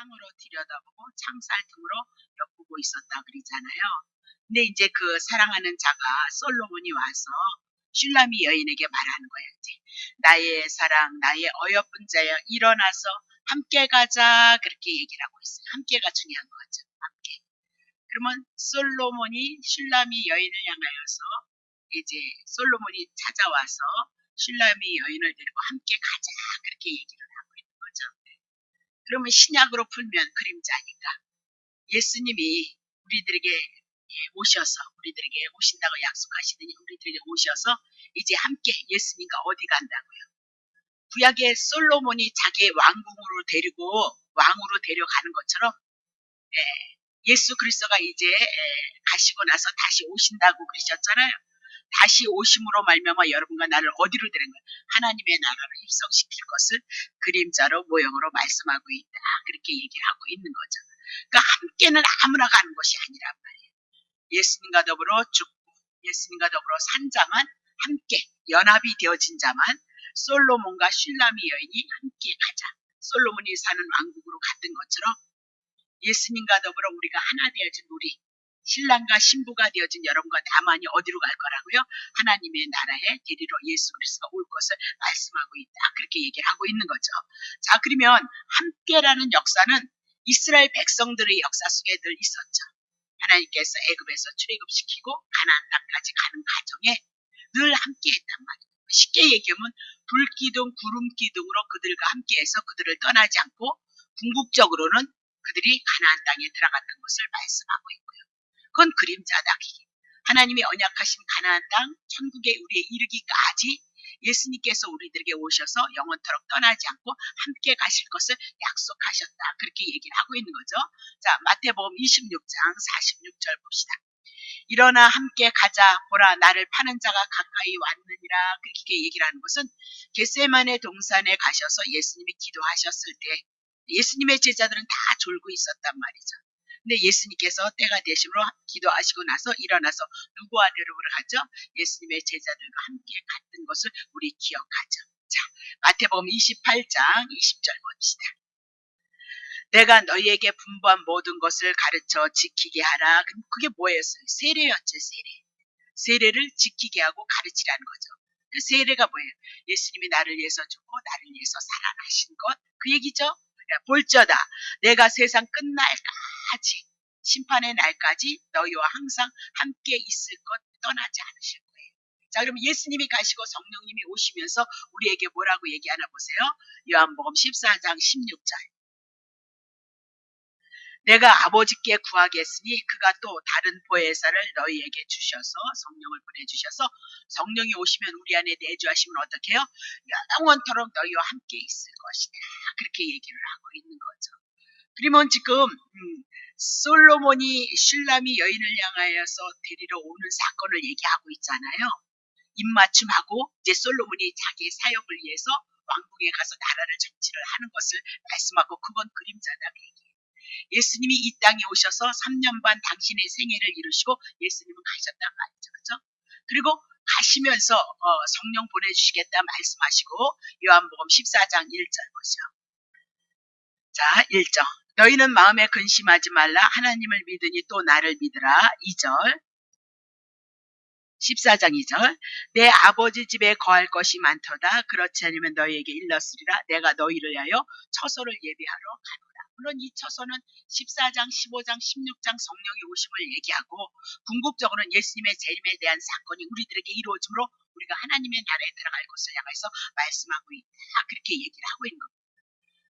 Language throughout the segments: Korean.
창으로 들여다보고 창살 틈으로 엿보고 있었다 그러잖아요. 근데 이제 그 사랑하는 자가 솔로몬이 와서 슐라미 여인에게 말하는 거예요. 이제 나의 사랑, 나의 어여쁜 자여 일어나서 함께 가자 그렇게 얘기를 하고 있어요. 함께가 중요한 거죠. 함께. 그러면 솔로몬이 슐라미 여인을 향하여서 이제 솔로몬이 찾아와서 슐라미 여인을 데리고 함께 가자 그렇게 얘기를 하고. 그러면 신약으로 풀면 그림자니까 예수님이 우리들에게 예, 오셔서 우리들에게 오신다고 약속하시더니 우리들에게 오셔서 이제 함께 예수님과 어디 간다고요. 구약의 솔로몬이 자기의 왕궁으로 데리고 왕으로 데려가는 것처럼 예, 예수 그리스도가 이제 예, 가시고 나서 다시 오신다고 그러셨잖아요. 다시 오심으로 말미암아 여러분과 나를 어디로 데리는 거예요? 하나님의 나라로 입성시킬 것을 그림자로 모형으로 말씀하고 있다. 그렇게 얘기를 하고 있는 거죠. 그러니까 함께는 아무나 가는 것이 아니란 말이에요. 예수님과 더불어 죽고 예수님과 더불어 산 자만 함께 연합이 되어진 자만 솔로몬과 슐라미 여인이 함께 가자. 솔로몬이 사는 왕국으로 갔던 것처럼 예수님과 더불어 우리가 하나 되어진 우리 신랑과 신부가 되어진 여러분과 나만이 어디로 갈 거라고요? 하나님의 나라에 데리러 예수 그리스도가 올 것을 말씀하고 있다. 그렇게 얘기를 하고 있는 거죠. 자, 그러면 함께라는 역사는 이스라엘 백성들의 역사 속에 늘 있었죠. 하나님께서 애굽에서 출애굽시키고 가나안 땅까지 가는 과정에 늘 함께했단 말이에요. 쉽게 얘기하면 불기둥, 구름기둥으로 그들과 함께해서 그들을 떠나지 않고 궁극적으로는 그들이 가나안 땅에 들어갔던 것을 말씀하고 있고요. 그건 그림자다. 하나님의 언약하신 가나안 땅 천국에 우리에 이르기까지 예수님께서 우리들에게 오셔서 영원토록 떠나지 않고 함께 가실 것을 약속하셨다. 그렇게 얘기를 하고 있는 거죠. 자, 마태복음 26장 46절 봅시다. 일어나 함께 가자 보라 나를 파는 자가 가까이 왔느니라 그렇게 얘기를 하는 것은 겟세만의 동산에 가셔서 예수님이 기도하셨을 때 예수님의 제자들은 다 졸고 있었단 말이죠. 근데 예수님께서 때가 되심으로 기도하시고 나서 일어나서 누구와 대로를 하죠? 예수님의 제자들과 함께 갔던 것을 우리 기억하죠. 자, 마태복음 28장 20절 봅시다. 내가 너희에게 분부한 모든 것을 가르쳐 지키게 하라. 그럼 그게 뭐였어요? 세례였죠, 세례. 세례를 지키게 하고 가르치라는 거죠. 그 세례가 뭐예요? 예수님이 나를 위해서 죽고 나를 위해서 살아나신 것. 그 얘기죠. 볼저다. 내가 세상 끝날까지 심판의 날까지 너희와 항상 함께 있을 것 떠나지 않으실 거예요. 자, 그럼 예수님이 가시고 성령님이 오시면서 우리에게 뭐라고 얘기하나 보세요. 요한복음 14장 16절. 내가 아버지께 구하겠으니 그가 또 다른 보혜사를 너희에게 주셔서 성령을 보내주셔서 성령이 오시면 우리 안에 내주하시면 어떻게 해요? 영원토록 너희와 함께 있을 것이다. 그렇게 얘기를 하고 있는 거죠. 그러면 지금 음, 솔로몬이 슐람이 여인을 향하여서 데리러 오는 사건을 얘기하고 있잖아요. 입맞춤하고 이제 솔로몬이 자기의 사역을 위해서 왕궁에 가서 나라를 정치를 하는 것을 말씀하고 그건 그림자다 예수님이 이 땅에 오셔서 3년 반 당신의 생애를 이루시고 예수님은 가셨단 말이죠. 그죠? 그리고 가시면서 어, 성령 보내주시겠다 말씀하시고 요한복음 14장 1절 보죠. 자, 1절. 너희는 마음에 근심하지 말라. 하나님을 믿으니 또 나를 믿으라. 2절. 14장 2절. 내 아버지 집에 거할 것이 많도다. 그렇지 않으면 너희에게 일렀으리라. 내가 너희를 위하여 처소를 예비하러 가노라. 물론 이 처소는 14장, 15장, 16장 성령의 오심을 얘기하고 궁극적으로는 예수님의 재림에 대한 사건이 우리들에게 이루어지므로 우리가 하나님의 나라에 들어갈 것을 향해서 말씀하고 있다. 그렇게 얘기를 하고 있는 겁니다.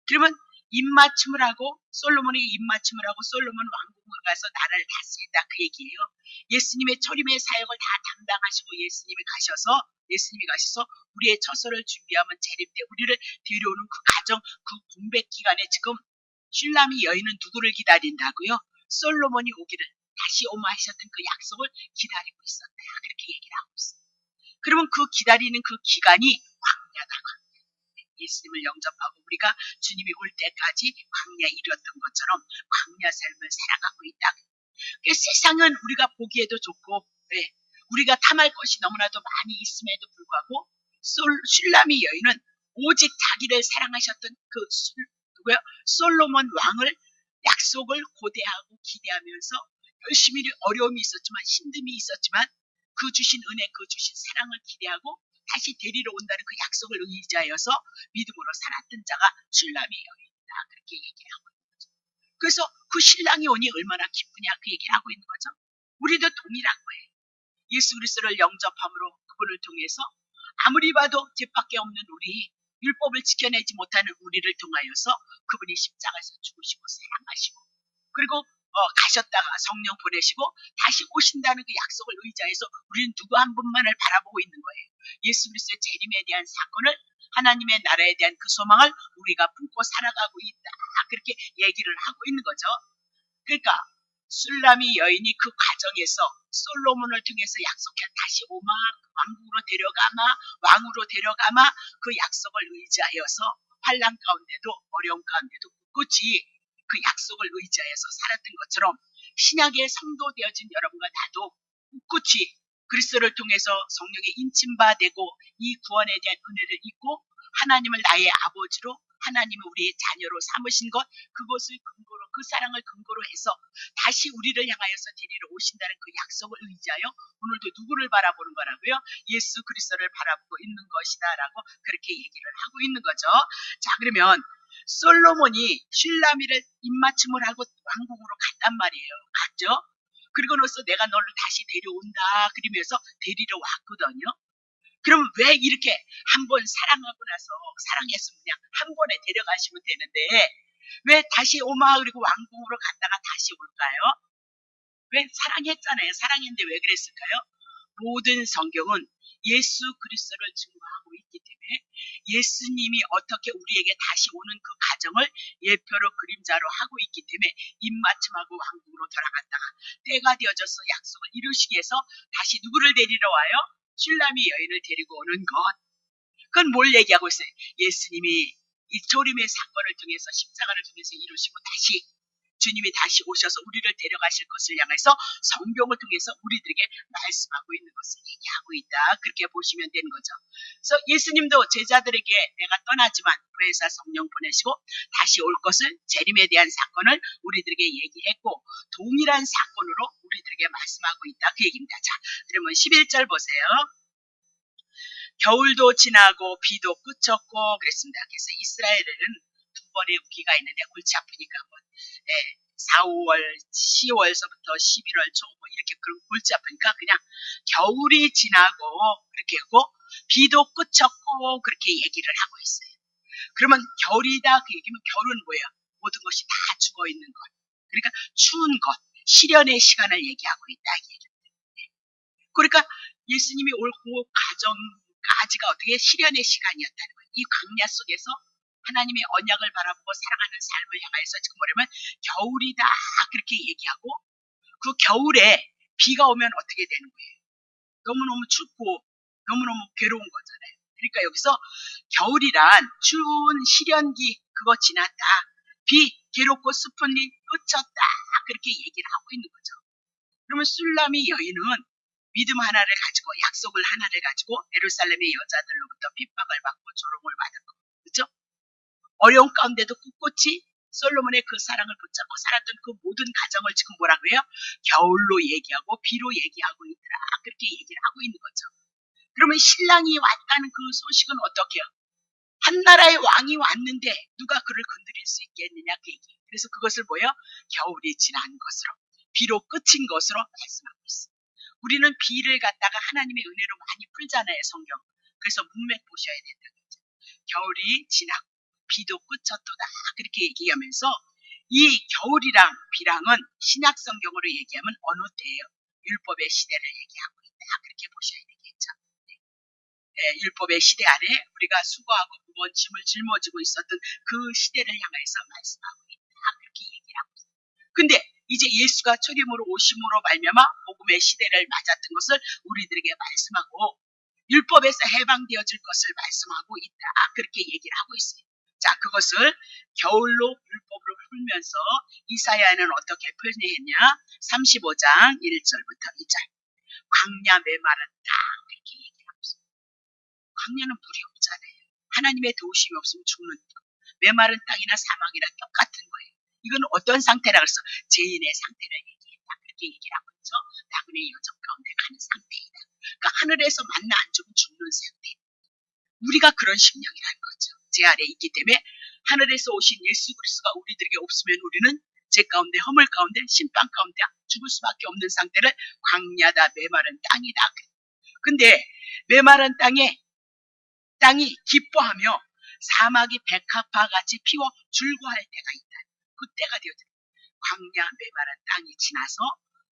그러면 입맞춤을 하고 솔로몬이 입맞춤을 하고 솔로몬 왕궁을 가서 나라를 다스린다 그 얘기예요. 예수님의 초림의 사역을 다 담당하시고 예수님이 가셔서 예수님이 가셔서 우리의 처소를 준비하면 재림 때 우리를 데려오는 그 가정 그 공백 기간에 지금 슐람이 여인은 누구를 기다린다고요? 솔로몬이 오기를 다시 오마 하셨던 그 약속을 기다리고 있었다. 그렇게 얘기를 하고 있어요. 그러면 그 기다리는 그 기간이 광야다. 광야. 예수님을 영접하고 우리가 주님이 올 때까지 광야에 이뤘던 것처럼 광야 삶을 살아가고 있다. 그 세상은 우리가 보기에도 좋고 네, 우리가 탐할 것이 너무나도 많이 있음에도 불구하고 솔, 슐라미 여인은 오직 자기를 사랑하셨던 그 누구요? 솔로몬 왕을 약속을 고대하고 기대하면서 열심히 어려움이 있었지만 힘듦이 있었지만 그 주신 은혜, 그 주신 사랑을 기대하고 다시 데리러 온다는 그 약속을 의지하여서 믿음으로 살았던 자가 술람이 여인이다. 그렇게 얘기하고 있는 거죠. 그래서 그 신랑이 오니 얼마나 기쁘냐 그 얘기를 하고 있는 거죠. 우리도 동일한 거예요. 예수 그리스도를 영접함으로 그분을 통해서 아무리 봐도 죄밖에 없는 우리 율법을 지켜내지 못하는 우리를 통하여서 그분이 십자가에서 죽으시고 사랑하시고 그리고 어, 가셨다가 성령 보내시고 다시 오신다는 그 약속을 의지해서 우리는 누구 한 분만을 바라보고 있는 거예요. 예수 그리스도의 재림에 대한 사건을 하나님의 나라에 대한 그 소망을 우리가 품고 살아가고 있다. 그렇게 얘기를 하고 있는 거죠. 그러니까 술라미 여인이 그 과정에서 솔로몬을 통해서 약속해 다시 오마 왕국으로 데려가마 왕으로 데려가마 그 약속을 의지하여서 환란 가운데도 어려움 가운데도 굳이 그 약속을 의지하여서 살았던 것처럼 신약의 성도 되어진 여러분과 나도 굳이 그리스도를 통해서 성령의 인침바 되고 이 구원에 대한 은혜를 잊고 하나님을 나의 아버지로 하나님을 우리의 자녀로 삼으신 것 그것을 근거로 그 사랑을 근거로 해서 다시 우리를 향하여서 데리러 오신다는 그 약속을 의지하여 오늘도 누구를 바라보는 거라고요? 예수 그리스도를 바라보고 있는 것이다라고 그렇게 얘기를 하고 있는 거죠. 자 그러면 솔로몬이 슐라미를 입맞춤을 하고 왕궁으로 갔단 말이에요. 갔죠? 그리고 나서 내가 너를 다시 데려온다 그러면서 데리러 왔거든요. 그럼 왜 이렇게 한 번 사랑하고 나서 사랑했으면 그냥 한 번에 데려가시면 되는데 왜 다시 오마 그리고 왕궁으로 갔다가 다시 올까요? 왜 사랑했잖아요. 사랑했는데 왜 그랬을까요? 모든 성경은 예수 그리스도를 증거하고 있기 때문에 예수님이 어떻게 우리에게 다시 오는 그 과정을 예표로 그림자로 하고 있기 때문에 입맞춤하고 왕궁으로 돌아갔다가 때가 되어져서 약속을 이루시기 위해서 다시 누구를 데리러 와요? 슐라미 여인을 데리고 오는 것. 그건 뭘 얘기하고 있어요? 예수님이 이 조림의 사건을 통해서 십자가를 통해서 이루시고 다시 주님이 다시 오셔서 우리를 데려가실 것을 향해서 성경을 통해서 우리들에게 말씀하고 있는 것을 얘기하고 있다. 그렇게 보시면 되는 거죠. 그래서 예수님도 제자들에게 내가 떠나지만 부회사 성령 보내시고 다시 올 것을 재림에 대한 사건을 우리들에게 얘기했고 동일한 사건으로 우리들에게 말씀하고 있다. 그 얘기입니다. 자, 그러면 11절 보세요. 겨울도 지나고 비도 끝쳤고 그랬습니다. 그래서 이스라엘에는 두 번의 우기가 있는데 골치 아프니까 뭐 예, 4, 5월, 10월서부터 11월 초뭐 이렇게 그런 골치 아프니까 그냥 겨울이 지나고 그렇게 하고 비도 끝쳤고 그렇게 얘기를 하고 있어요. 그러면 겨울이다 그 얘기면 겨울은 뭐예요? 모든 것이 다 죽어 있는 것. 그러니까 추운 것, 시련의 시간을 얘기하고 있다. 예. 그러니까 예수님이 올고 가정 까지가 어떻게 시련의 시간이었다는 거예요. 이 광야 속에서 하나님의 언약을 바라보고 살아가는 삶을 향하여서 지금 뭐냐면 겨울이다 그렇게 얘기하고 그 겨울에 비가 오면 어떻게 되는 거예요? 너무너무 춥고 너무너무 괴로운 거잖아요. 그러니까 여기서 겨울이란 추운 시련기 그거 지났다. 비 괴롭고 슬픈 일 끝쳤다. 그렇게 얘기를 하고 있는 거죠. 그러면 술람이 여인은 믿음 하나를 가지고 약속을 하나를 가지고 에루살렘의 여자들로부터 핍박을 받고 조롱을 받은 거. 그죠? 어려운 가운데도 꿋꿋이 솔로몬의 그 사랑을 붙잡고 살았던 그 모든 가정을 지금 뭐라고 해요? 겨울로 얘기하고 비로 얘기하고 있더라. 그렇게 얘기를 하고 있는 거죠. 그러면 신랑이 왔다는 그 소식은 어떻게요? 한 나라의 왕이 왔는데 누가 그를 건드릴 수 있겠느냐 그 얘기. 그래서 그것을 뭐예요? 겨울이 지난 것으로 비로 끝인 것으로 말씀하고 있어요. 우리는 비를 갖다가 하나님의 은혜로 많이 풀잖아요 성경. 그래서 문맥 보셔야 된다. 겨울이 지나고 비도 끝쳤도다 그렇게 얘기하면서 이 겨울이랑 비랑은 신약 성경으로 얘기하면 어느 때예요? 율법의 시대를 얘기하고 있다 그렇게 보셔야 되겠죠. 네. 네, 율법의 시대 안에 우리가 수고하고 무거운 짐을 짊어지고 있었던 그 시대를 향해서 말씀하고 있다 그렇게 얘기를 하고 있어요. 근데 이제 예수가 초림으로 오심으로 말미암아 복음의 시대를 맞았던 것을 우리들에게 말씀하고 율법에서 해방되어질 것을 말씀하고 있다 그렇게 얘기를 하고 있어요. 자, 그것을 겨울로 율법으로 풀면서 이사야는 어떻게 표현했냐? 35장 1절부터 2절. 광야 메마른 땅 이렇게 얘기하고 있어요. 광야는 물이 없잖아요. 하나님의 도우심이 없으면 죽는 메마른 땅이나 사막이나 똑같은 거예요. 이건 어떤 상태라 그래서 죄인의 상태를 얘기했다. 그렇게 얘기를 하고 있죠. 나그네 여정 가운데 가는 상태이다. 그러니까 하늘에서 만나 안 주면 죽는 상태. 우리가 그런 심령이라는 거죠. 제 아래 있기 때문에 하늘에서 오신 예수 그리스도가 우리들에게 없으면 우리는 죄 가운데 허물 가운데 심판 가운데 죽을 수밖에 없는 상태를 광야다 메마른 땅이다. 근데 메마른 땅에 땅이 기뻐하며 사막이 백합화 같이 피워 줄고할 때가 있다. 그때가 되어져. 광야 메마른 땅이 지나서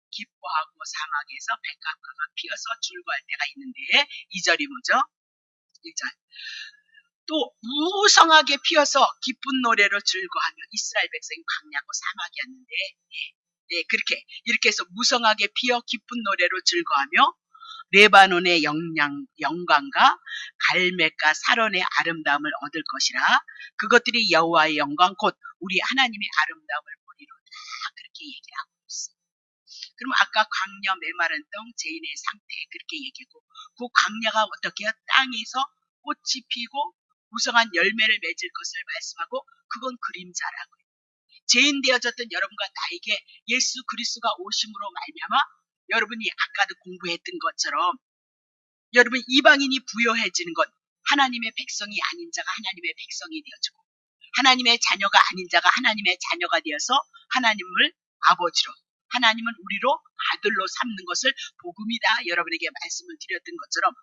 기뻐하고 사막에서 백합화가 피어서 줄고할 때가 있는데 이 절이 뭐죠? 1절. 또 무성하게 피어서 기쁜 노래로 즐거하며 이스라엘 백성이 광야고 사막이었는데 네, 네, 그렇게 이렇게 해서 무성하게 피어 기쁜 노래로 즐거하며 레바논의 영양, 영광과 갈매과 사론의 아름다움을 얻을 것이라 그것들이 여호와의 영광 곧 우리 하나님의 아름다움을 보리로다 그렇게 얘기를 하고 있어요. 그럼 아까 광야 메마른 땅 죄인의 상태 그렇게 얘기하고 그 광야가 어떻게 해요? 땅에서 꽃이 피고 무성한 열매를 맺을 것을 말씀하고 그건 그림자라고요. 죄인 되어졌던 여러분과 나에게 예수 그리스도가 오심으로 말미암아 여러분이 아까도 공부했던 것처럼 여러분 이방인이 부여해지는 것 하나님의 백성이 아닌 자가 하나님의 백성이 되어지고 하나님의 자녀가 아닌 자가 하나님의 자녀가 되어서 하나님을 아버지로 하나님은 우리로 아들로 삼는 것을 복음이다 여러분에게 말씀을 드렸던 것처럼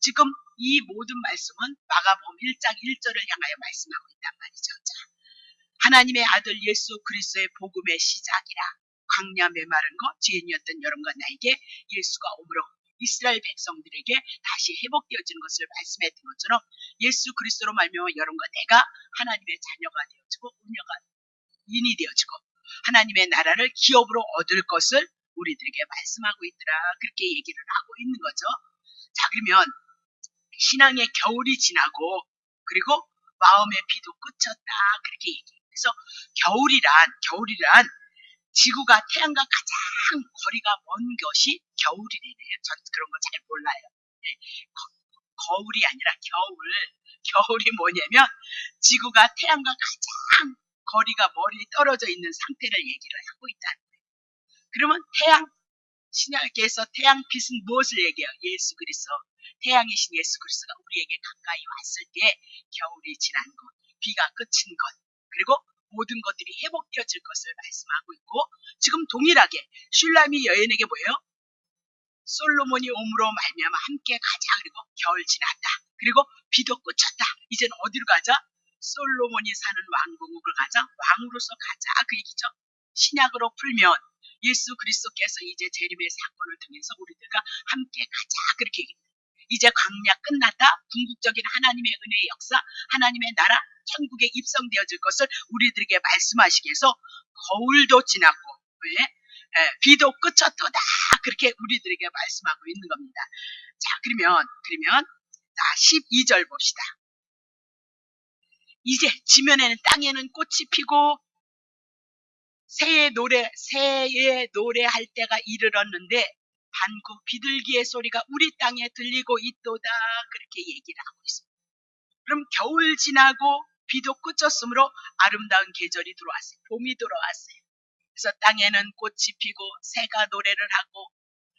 지금 이 모든 말씀은 마가복음 1장 1절을 향하여 말씀하고 있단 말이죠. 자, 하나님의 아들 예수 그리스도의 복음의 시작이라 광야 메마른 것 죄인이었던 여러분과 나에게 예수가 오므로 이스라엘 백성들에게 다시 회복되어지는 것을 말씀했던 것처럼 예수 그리스도로 말미암아 여러분과 내가 하나님의 자녀가 되어지고 은녀가 인이 되어지고 하나님의 나라를 기업으로 얻을 것을 우리들에게 말씀하고 있더라 그렇게 얘기를 하고 있는 거죠. 자 그러면 신앙의 겨울이 지나고 그리고 마음의 비도 그쳤다 그렇게 얘기해요. 그래서 겨울이란 겨울이란 지구가 태양과 가장 거리가 먼 것이 겨울이래요. 전 그런 거 잘 몰라요. 네. 거, 울이 아니라 겨울. 겨울이 뭐냐면 지구가 태양과 가장 거리가 멀리 떨어져 있는 상태를 얘기를 하고 있다는 거예요. 그러면 태양 신약에서 태양 빛은 무엇을 얘기해요? 예수 그리스도. 태양이신 예수 그리스도가 우리에게 가까이 왔을 때 겨울이 지난 것, 비가 그친 것, 그리고 모든 것들이 회복되어질 것을 말씀하고 있고 지금 동일하게 슐람이 여인에게 뭐예요? 솔로몬이 옴으로 말미암아 함께 가자. 그리고 겨울 지났다. 그리고 비도 그쳤다. 이젠 어디로 가자? 솔로몬이 사는 왕궁으로 가자. 왕으로서 가자. 그 얘기죠. 신약으로 풀면 예수 그리스도께서 이제 재림의 사건을 통해서 우리들과 함께 가자. 그렇게 얘기합니다 이제 광야 끝났다 궁극적인 하나님의 은혜의 역사 하나님의 나라 천국에 입성되어질 것을 우리들에게 말씀하시기 위해서 거울도 지났고 왜? 에, 비도 끝쳤도다 그렇게 우리들에게 말씀하고 있는 겁니다. 자 그러면 그러면 자 12절 봅시다. 이제 지면에는 땅에는 꽃이 피고 새의 노래 새의 노래할 때가 이르렀는데 반구 비둘기의 소리가 우리 땅에 들리고 있도다 그렇게 얘기를 하고 있습니다. 그럼 겨울 지나고 비도 그쳤으므로 아름다운 계절이 들어왔어요. 봄이 들어왔어요. 그래서 땅에는 꽃이 피고 새가 노래를 하고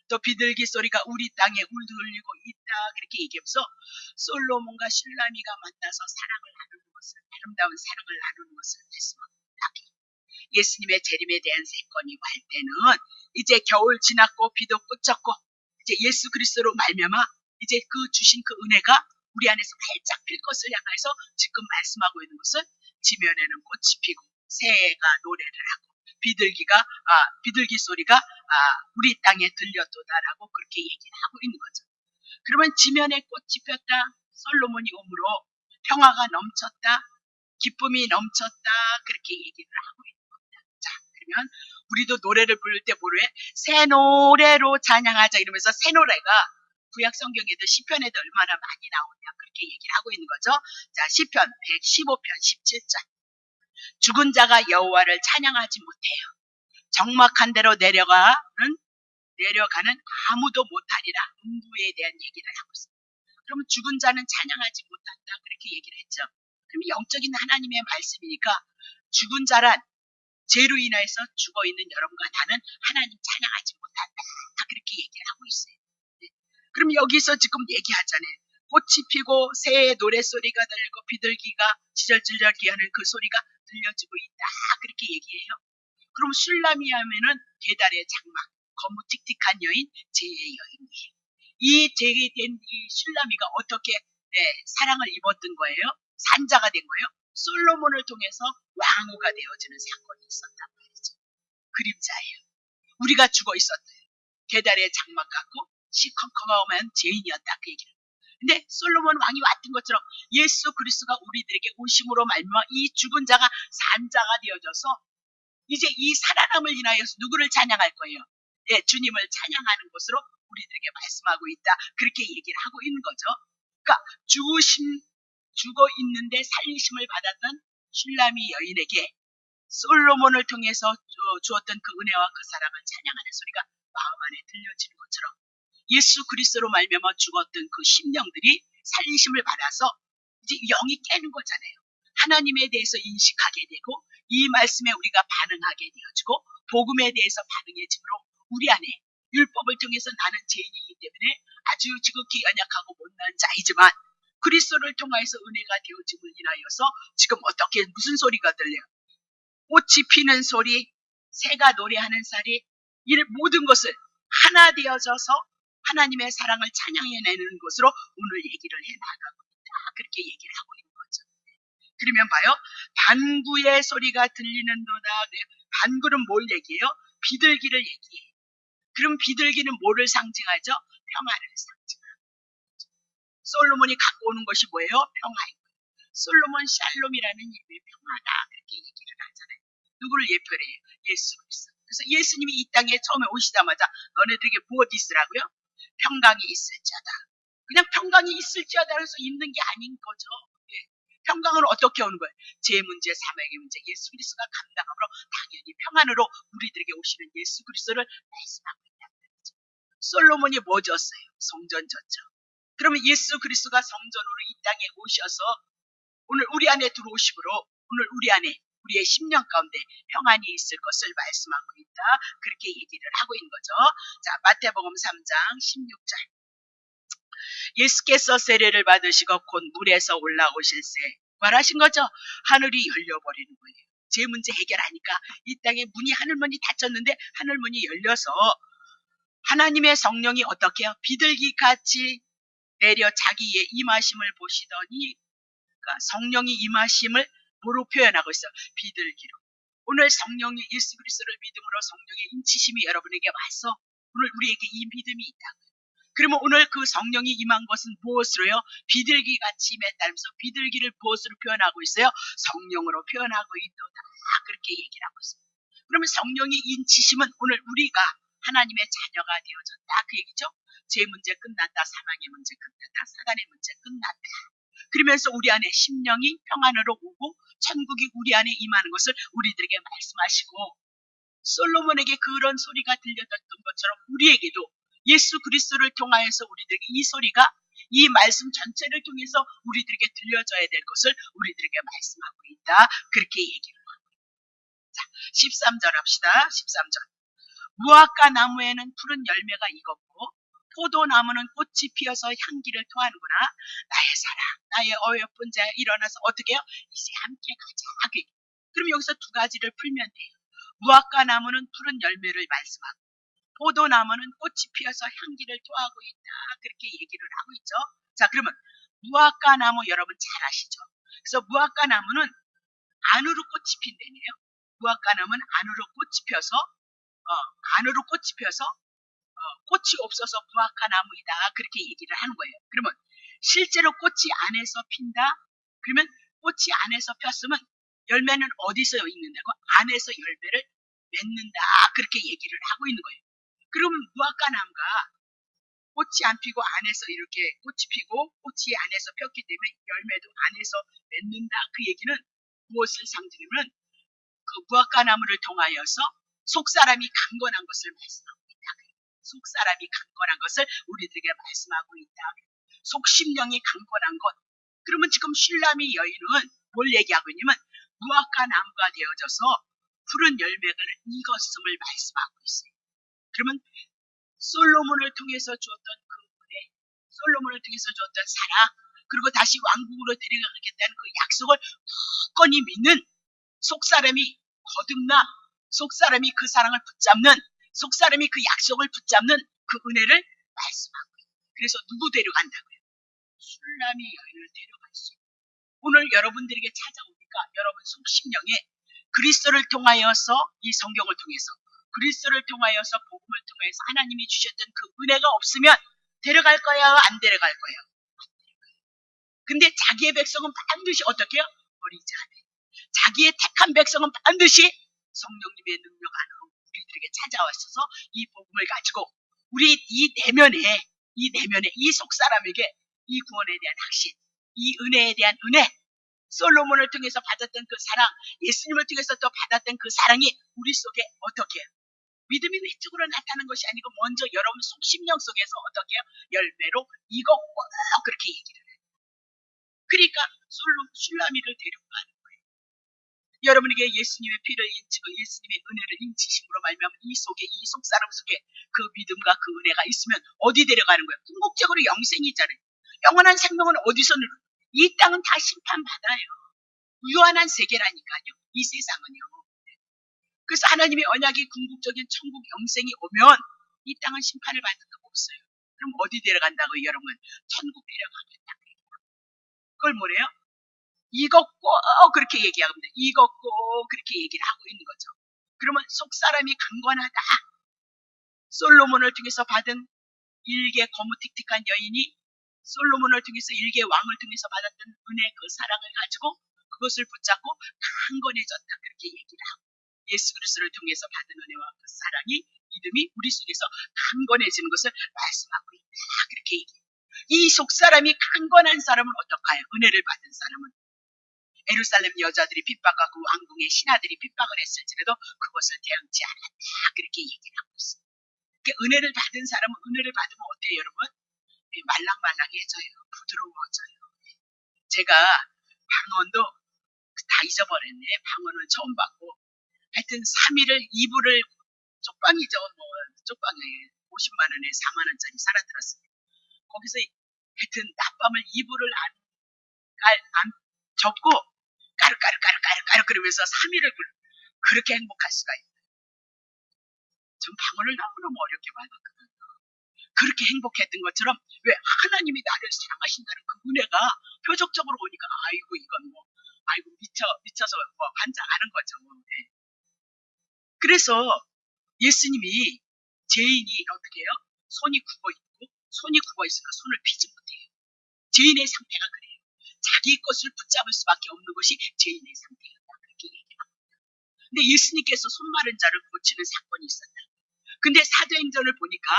또 비둘기 소리가 우리 땅에 울리고 있다 그렇게 얘기하면서 솔로몬과 신라미가 만나서 사랑을 나누는 것을 아름다운 사랑을 나누는 것을 말씀합니다. 예수님의 재림에 대한 사건이 갈 때는 이제 겨울 지났고 비도 끝쳤고 이제 예수 그리스도로 말미암아 이제 그 주신 그 은혜가 우리 안에서 활짝 필 것을 향해서 지금 말씀하고 있는 것은 지면에는 꽃이 피고 새가 노래를 하고 비둘기가 아, 비둘기 소리가 아, 우리 땅에 들렸도다라고 그렇게 얘기를 하고 있는 거죠. 그러면 지면에 꽃이 폈다. 솔로몬이 오므로 평화가 넘쳤다. 기쁨이 넘쳤다. 그렇게 얘기를 하고 겁니다. 자, 그러면 우리도 노래를 부를 때 뭐래? 새 노래로 찬양하자 이러면서 새 노래가 구약 성경에도 시편에도 얼마나 많이 나오냐 그렇게 얘기를 하고 있는 거죠. 자, 시편 115편 17절. 죽은 자가 여호와를 찬양하지 못해요. 적막한 대로 내려가는 내려가는 아무도 못하리라 음부에 대한 얘기를 하고 있습니다. 그러면 죽은 자는 찬양하지 못한다 그렇게 얘기를 했죠. 그러면 영적인 하나님의 말씀이니까 죽은 자란 죄로 인하여서 죽어 있는 여러분과 나는 하나님 찬양하지 못한다. 그렇게 얘기를 하고 있어요. 네. 그럼 여기서 지금 얘기하잖아요. 꽃이 피고 새의 노랫소리가 들리고 비둘기가 지절지절 기 하는 그 소리가 들려지고 있다. 그렇게 얘기해요. 그럼 술라미하면은 계달의 장막, 거무틱틱한 여인, 제의 여인이에요. 이 제된 이 술라미가 어떻게 네, 사랑을 입었던 거예요? 산자가 된 거예요? 솔로몬을 통해서 왕후가 되어지는 사건이 있었단 말이죠. 그림자예요. 우리가 죽어 있었대요. 계달의 장막 같고 시커커하면 죄인이었다 그 얘기를. 근데 솔로몬 왕이 왔던 것처럼 예수 그리스도가 우리들에게 오심으로 말미암아 이 죽은 자가 산 자가 되어져서 이제 이 살아남을 인하여서 누구를 찬양할 거예요? 예, 주님을 찬양하는 것으로 우리들에게 말씀하고 있다. 그렇게 얘기를 하고 있는 거죠. 그러니까 죽으심 죽어 있는데 살리심을 받았던 슐라미 여인에게 솔로몬을 통해서 주- 주었던 그 은혜와 그 사랑을 찬양하는 소리가 마음 안에 들려지는 것처럼 예수 그리스도로 말미암아 죽었던 그 심령들이 살리심을 받아서 이제 영이 깨는 거잖아요. 하나님에 대해서 인식하게 되고 이 말씀에 우리가 반응하게 되어지고 복음에 대해서 반응해지므로 우리 안에 율법을 통해서 나는 죄인이기 때문에 아주 지극히 연약하고 못난 자이지만 그리스도를 통하여서 은혜가 되어짐을 인하여서 지금 어떻게 무슨 소리가 들려요? 꽃이 피는 소리, 새가 노래하는 소리, 이 모든 것을 하나 되어져서 하나님의 사랑을 찬양해내는 것으로 오늘 얘기를 해나가고 있다. 그렇게 얘기를 하고 있는 거죠. 그러면 봐요. 반구의 소리가 들리는도다. 네, 반구는 뭘 얘기해요? 비둘기를 얘기해요. 그럼 비둘기는 뭐를 상징하죠? 평화를 상징하고. 솔로몬이 갖고 오는 것이 뭐예요? 거예요. 솔로몬 샬롬이라는 이름이 평화다. 그렇게 얘기를 하잖아요. 누구를 예표해요? 예수 그리스도. 그래서 예수님이 이 땅에 처음에 오시자마자 너네들에게 무엇 있으라고요? 평강이 있을지어다. 그냥 평강이 있을지어다 해서 있는 게 아닌 거죠. 예. 평강은 어떻게 오는 거예요? 제 문제, 사명의 문제, 예수 그리스도가 감당함으로 당연히 평안으로 우리들에게 오시는 예수 그리스도를 말씀하고 있다는 거죠. 솔로몬이 뭐 졌어요? 성전 졌죠. 그러면 예수 그리스도가 성전으로 이 땅에 오셔서 오늘 우리 안에 들어오심으로 오늘 우리 안에 우리의 심령 가운데 평안이 있을 것을 말씀하고 있다. 그렇게 얘기를 하고 있는 거죠. 자, 마태복음 3장 16절. 예수께서 세례를 받으시고 곧 물에서 올라오실세 말하신 거죠. 하늘이 열려버리는 거예요. 제 문제 해결하니까 이 땅에 문이 하늘문이 닫혔는데 하늘문이 열려서 하나님의 성령이 어떻게 해요? 비둘기 같이 내려 자기의 임하심을 보시더니 그러니까 성령이 임하심을 뭐로 표현하고 있어요? 비둘기로. 오늘 성령이 예수 그리스도를 믿음으로 성령의 인치심이 여러분에게 와서 오늘 우리에게 이 믿음이 있다. 그러면 오늘 그 성령이 임한 것은 무엇으로요? 비둘기 같이 임했다면서 비둘기를 무엇으로 표현하고 있어요? 성령으로 표현하고 있도다. 그렇게 얘기를 하고 있습니다. 그러면 성령의 인치심은 오늘 우리가 하나님의 자녀가 되어졌다. 그 얘기죠? 제 문제 끝났다. 사망의 문제 끝났다. 사단의 문제 끝났다. 그러면서 우리 안에 심령이 평안으로 오고 천국이 우리 안에 임하는 것을 우리들에게 말씀하시고 솔로몬에게 그런 소리가 들려졌던 것처럼 우리에게도 예수 그리스도를 통하여서 우리들에게 이 소리가 이 말씀 전체를 통해서 우리들에게 들려져야 될 것을 우리들에게 말씀하고 있다. 그렇게 얘기를 하고 있다. 자, 13절 합시다. 13절. 무화과 나무에는 푸른 열매가 익었고 포도나무는 꽃이 피어서 향기를 토하는구나. 나의 사랑, 나의 어여쁜 자 일어나서 어떻게 해요? 이제 함께 가자. 그. 그럼 여기서 두 가지를 풀면 돼요. 무화과 나무는 푸른 열매를 말씀하고 포도나무는 꽃이 피어서 향기를 토하고 있다. 그렇게 얘기를 하고 있죠. 자, 그러면 무화과 나무 여러분 잘 아시죠? 그래서 무화과 나무는 안으로 꽃이 핀다네요. 무화과 나무는 안으로 꽃이 펴서 어, 안으로 꽃이 어, 꽃이 없어서 무화과 나무이다. 그렇게 얘기를 하는 거예요. 그러면 실제로 꽃이 안에서 핀다. 그러면 꽃이 안에서 폈으면 열매는 어디서 있는다고? 안에서 열매를 맺는다. 그렇게 얘기를 하고 있는 거예요. 그럼 무화과 나무가 꽃이 안 피고 안에서 이렇게 꽃이 피고 꽃이 안에서 폈기 때문에 열매도 안에서 맺는다. 그 얘기는 무엇을 상징하면 그 무화과 나무를 통하여서 속 사람이 강건한 것을 말씀하고 있다. 속 사람이 강건한 것을 우리들에게 말씀하고 있다. 속 심령이 강건한 것. 그러면 지금 슐라미 여인은 뭘 얘기하고 있냐면 무화과 나무가 되어져서 푸른 열매를 익었음을 말씀하고 있어요. 그러면 솔로몬을 통해서 주었던 그 은혜, 솔로몬을 통해서 주었던 사랑, 그리고 다시 왕국으로 데려가겠다는 그 약속을 굳건히 믿는 속 사람이 거듭나 속 사람이 그 사랑을 붙잡는 속사람이 그 약속을 붙잡는 그 은혜를 말씀하고. 그래서 누구 데려간다고요? 술람이 여인을 데려갈 수 있어요. 오늘 여러분들에게 찾아오니까 여러분 속심령에 그리스도를 통하여서 이 성경을 통해서 그리스도를 통하여서 복음을 통해서 하나님이 주셨던 그 은혜가 없으면 데려갈 거야 안 데려갈 거야 근데 자기의 백성은 반드시 어떻게 해요? 버리지 않아요. 자기의 택한 백성은 반드시 성령님의 능력 안으로 우리들에게 찾아와셔서 이 복음을 가지고 우리 이 내면에 이 내면에 이 속 사람에게 이 구원에 대한 확신, 이 은혜에 대한 은혜, 솔로몬을 통해서 받았던 그 사랑, 예수님을 통해서 또 받았던 그 사랑이 우리 속에 어떻게? 믿음이 외적으로 나타나는 것이 아니고 먼저 여러분 속심령 속에서 어떻게 해요? 열매로 이거 꼭 그렇게 얘기를 해요. 그러니까 솔로 술라미를 데려가는 거예요. 여러분에게 예수님의 피를 인치고 예수님의 은혜를 인치심으로 말미암아 이 속에 이 속사람 속에 그 믿음과 그 은혜가 있으면 어디 데려가는 거예요? 궁극적으로 영생이 있잖아요. 영원한 생명은 어디서 누르? 이 땅은 다 심판받아요. 유한한 세계라니까요. 이 세상은요. 그래서 하나님의 언약이 궁극적인 천국 영생이 오면 이 땅은 심판을 받을 거 없어요. 그럼 어디 데려간다고 여러분? 천국 데려가겠다. 그걸 뭐래요? 이거 꼭 그렇게 돼. 이거 꼭 그렇게 얘기를 하고 있는 거죠. 그러면 속 사람이 강건하다. 솔로몬을 통해서 받은 일개 거무틱틱한 여인이 솔로몬을 통해서 일개 왕을 통해서 받았던 은혜 그 사랑을 가지고 그것을 붙잡고 강건해졌다. 그렇게 얘기를 하고 예수 그리스도를 통해서 받은 은혜와 그 사랑이 믿음이 우리 속에서 강건해지는 것을 말씀하고 있다. 그렇게 얘기해요. 이 속사람이 강건한 사람은 어떨까요? 은혜를 받은 사람은 에루살렘 여자들이 핍박하고 왕궁의 신하들이 핍박을 했을지라도 그것을 대응치 않았다. 그렇게 얘기를 하고 있어요. 그러니까 은혜를 받은 사람은 은혜를 받으면 어때요, 여러분? 말랑말랑해져요. 부드러워져요. 제가 방언도 다 잊어버렸네. 방언을 처음 받고 하여튼 3일을 이불을 쪽방이죠. 뭐 쪽방에 50만 원에 4만 원짜리 살아 들었어요. 거기서 하여튼 낮밤을 이불을 안, 깔, 안 접고 까르까르까르까르까르 그러면서 3일을 그렇게 행복할 수가 있어요. 전 방언을 너무너무 어렵게 받았거든요. 그렇게 행복했던 것처럼 왜 하나님이 나를 사랑하신다는 그 은혜가 표적적으로 오니까 아이고 이건 뭐 아이고 미쳐 미쳐서 뭐 반장하는 거죠. 네. 그래서 예수님이 죄인이 어떻게 해요? 손이 굽어 있고 손이 굽어 있으니까 손을 피지 못해요. 죄인의 상태가 그래요. 자기 것을 붙잡을 수밖에 없는 것이 죄인의 상태였다. 그렇게 얘기합니다. 근데 예수님께서 손 마른 자를 고치는 사건이 있었다. 근데 사도행전을 보니까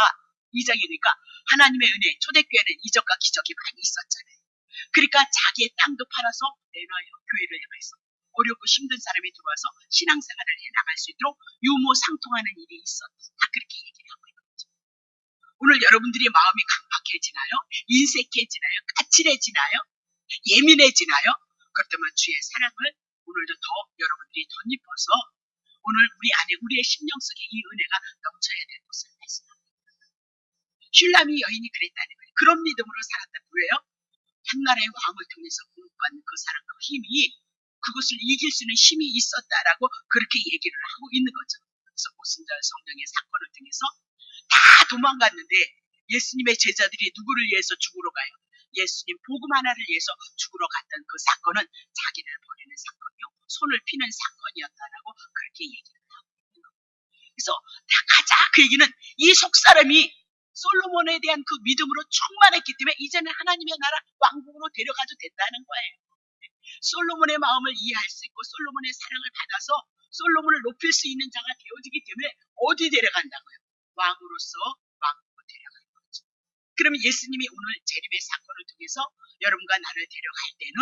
2장이니까 하나님의 은혜, 초대교회는 이적과 기적이 많이 있었잖아요. 그러니까 자기의 땅도 팔아서 내놔요. 교회를 향해서. 어렵고 힘든 사람이 들어와서 신앙생활을 해나갈 수 있도록 유무상통하는 일이 있었다. 그렇게 얘기를 하고 있는 거죠. 오늘 여러분들이 마음이 강박해지나요? 인색해지나요? 까칠해지나요? 예민해지나요? 그렇다면 주의 사랑을 오늘도 더 여러분들이 덧입어서 오늘 우리 안에 우리의 심령 속에 이 은혜가 넘쳐야 될 것을 말씀합니다. 슐람이 여인이 그랬다는 거예요. 그런 믿음으로 살았다는 거예요. 한 나라의 왕을 통해서 공급받는 그 사랑, 그 힘이 그것을 이길 수 있는 힘이 있었다라고 그렇게 얘기를 하고 있는 거죠. 그래서 오순절 성령의 사건을 통해서 다 도망갔는데 예수님의 제자들이 누구를 위해서 죽으러 가요? 예수님 복음 하나를 위해서 죽으러 갔던 그 사건은 자기를 버리는 사건이요. 손을 피는 사건이었다라고 그렇게 얘기를 하고 있는 거예요. 그래서 다 가자 그 얘기는 이 속 사람이 솔로몬에 대한 그 믿음으로 충만했기 때문에 이제는 하나님의 나라 왕국으로 데려가도 된다는 거예요. 솔로몬의 마음을 이해할 수 있고 솔로몬의 사랑을 받아서 솔로몬을 높일 수 있는 자가 되어지기 때문에 어디 데려간다고요? 왕으로서 왕국으로 데려가는 거죠. 그러면 예수님이 오늘 재림의 사건을 통해서 여러분과 나를 데려갈 때는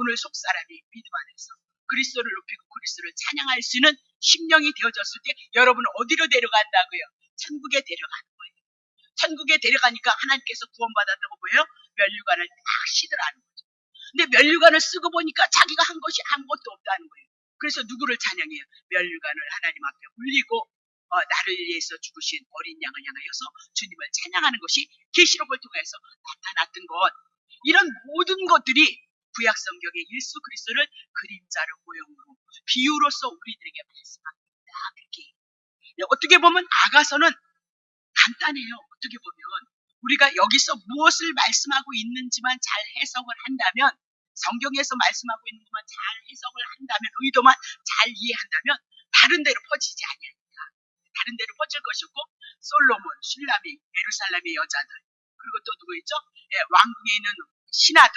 오늘 속사람이 믿음 안에서 그리스도를 높이고 그리스도를 찬양할 수 있는 심령이 되어졌을 때 여러분은 어디로 데려간다고요? 천국에 데려가는 거예요. 천국에 데려가니까 하나님께서 구원받았다고 보여요? 면류관을 딱 시들하는 거죠. 근데 면류관을 쓰고 보니까 자기가 한 것이 아무것도 없다는 거예요. 그래서 누구를 찬양해요? 면류관을 하나님 앞에 올리고 어, 나를 위해서 죽으신 어린 양을 향하여서 주님을 찬양하는 것이 계시록을 통해서 나타났던 것. 이런 모든 것들이 구약 성경의 예수 그리스도를 그림자로 모형으로 비유로서 우리들에게 말씀합니다. 그렇게 어떻게 보면 아가서는 간단해요. 어떻게 보면 우리가 여기서 무엇을 말씀하고 있는지만 잘 해석을 한다면 성경에서 말씀하고 있는 것만 잘 해석을 한다면 의도만 잘 이해한다면 다른 데로 퍼지지 아니하니까 다른 데로 퍼질 것이고 솔로몬, 슐라미, 예루살렘의 여자들 그리고 또 누구 있죠? 예, 왕궁에 있는 신하들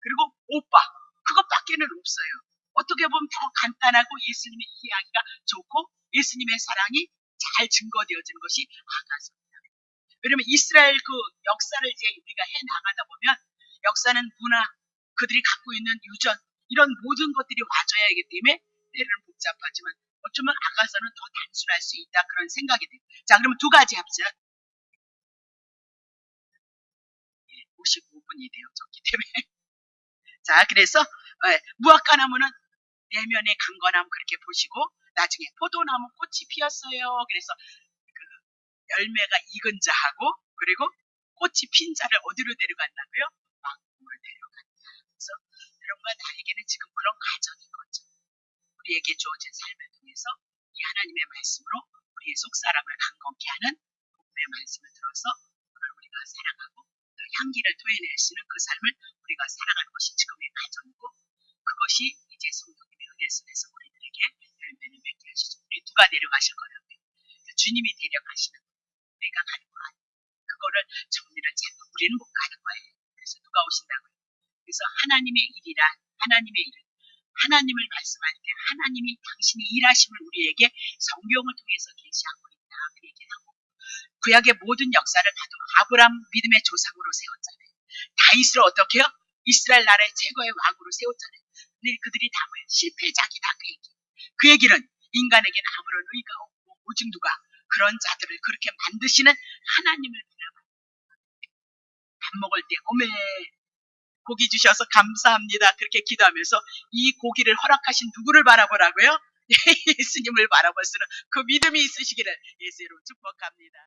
그리고 오빠 그것밖에는 없어요. 어떻게 보면 더 간단하고 예수님의 이야기가 좋고 예수님의 사랑이 잘 증거되어지는 것이 아가서입니다. 왜냐면 이스라엘 그 역사를 이제 우리가 해 나가다 보면 역사는 문화, 그들이 갖고 있는 유전 이런 모든 것들이 와줘야 하기 때문에 때로는 복잡하지만 어쩌면 아가서는 더 단순할 수 있다 그런 생각이 돼요. 자 그러면 두 가지 합시다. 55분이 되어졌기 때문에 자 그래서 예, 무화과나무는 내면의 강건함 그렇게 보시고 나중에 포도나무 꽃이 피었어요. 그래서 그 열매가 익은 자하고 그리고 꽃이 핀 자를 어디로 데려갔나고요? 왕궁으로 데려갔다. 그래서 여러분과 나에게는 지금 그런 가정인 거죠. 우리에게 주어진 삶을 통해서 이 하나님의 말씀으로 우리의 속사람을 강건케 하는 복음의 말씀을 들어서 그걸 우리가 살아가고 또 향기를 토해낼 수 있는 그 삶을 우리가 살아가는 것이 지금의 가정이고 그것이 이제 성령님의 은혜 속에서 우리들에게 열매를 맺게 하시죠. 우리 누가 데려가실 거예요? 주님이 데려가시는. 우리가 가는 거 아니에요. 그거를 정리를 잘못 우리는 못 가는 거예요. 그래서 누가 오신다고요? 그래서 하나님의 일이란 하나님의 일은 하나님을 말씀할 때 하나님이 당신이 일하심을 우리에게 성경을 통해서 계시하고 있다. 그 얘기를 하고 구약의 모든 역사를 봐도 아브람 믿음의 조상으로 세웠잖아요. 다윗을 어떻게 해요? 이스라엘 나라의 최고의 왕으로 세웠잖아요. 근데 그들이 다 뭐예요? 실패작이다 그 얘기. 그 얘기는 인간에게는 아무런 의가 없고 오직 누가 그런 자들을 그렇게 만드시는 하나님을 바라봐. 밥 먹을 때 어메 고기 주셔서 감사합니다. 그렇게 기도하면서 이 고기를 허락하신 누구를 바라보라고요? 예수님을 바라볼 수는 그 믿음이 있으시기를 예수로 축복합니다.